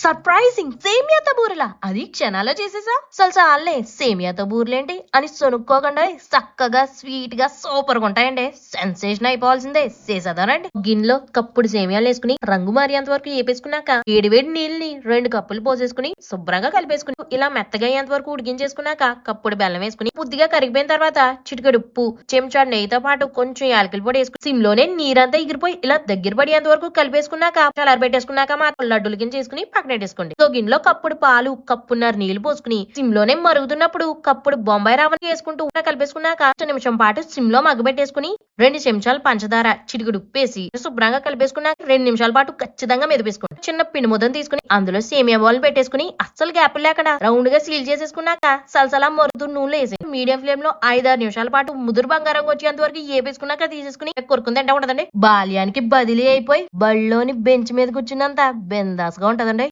Surprising సేమియా బూరెలా అది క్షణాల్లో చేసేసా? అసలు చాలే సేమియా బూరెలేంటి అని సొనుక్కోకుండా చక్కగా స్వీట్గా సూపర్గా ఉంటాయండి. సెన్సేషన్ అయిపోవాల్సిందే. చేసేదానండి గిన్నెలో కప్పుడు సేమియాలు వేసుకుని రంగు మారేంత వరకు ఏపేసుకున్నాక వేడి వేడి నీళ్ళని రెండు కప్పులు పోసేసుకుని శుభ్రంగా కలిపేసుకుని ఇలా మెత్తగా అయ్యేంత వరకు ఉడికించేసుకున్నాక కప్పుడు బెల్లం వేసుకుని ముద్దిగా కరిగిపోయిన తర్వాత చిటికెడు ఉప్పు చెంచాడు నెయ్యితో పాటు కొంచెం యాలకుల పొడి వేసుకుని సిమ్లోనే నీరంతా ఎగిరిపోయి ఇలా దగ్గర పడేంత వరకు కలిపేసుకున్నాక చల్లారి పెట్టేసుకున్నాక మాత్రం లడ్డులు గింజ చేసుకుని పక్కన పెట్టేసుకోండి. సో గిన్నెలో కప్పుడు పాలు కప్పున్నర నీళ్ళు పోసుకుని సిమ్లోనే మరుగుతున్నప్పుడు కప్పుడు బొంబాయి రావణ వేసుకుంటూ కలిపేసుకున్నాక నిమిషం పాటు సిమ్లో మగ్గబెట్టేసుకుని రెండు చెంచాలు పంచదార చిటికెడు ఉప్పేసి శుభ్రంగా కలిపేసుకున్నాక రెండు నిమిషాల పాటు ఖచ్చితంగా మెదిపేసుకోండి చిన్న పిండి ముద్దను తీసుకుని అందులో సేమియా బాల్ పెట్టేసుకుని అస్సలు గ్యాప్ లేకుండా రౌండ్గా సీల్ చేసేసుకున్నాక సలసలా మరుగుతూ నూనెలో వేసి మీడియం ఫ్లేమ్లో ఐదారు నిమిషాల పాటు ముదురు బంగారం వచ్చేంత వరకు ఏపేసుకున్నాక తీసేసుకుని కొరుకుంది అంటే ఉంటదండి బాల్యానికి బదిలీ అయిపోయి బళ్ళోని బెంచ్ మీద కూర్చున్నంత బెందాస్గా ఉంటదండి.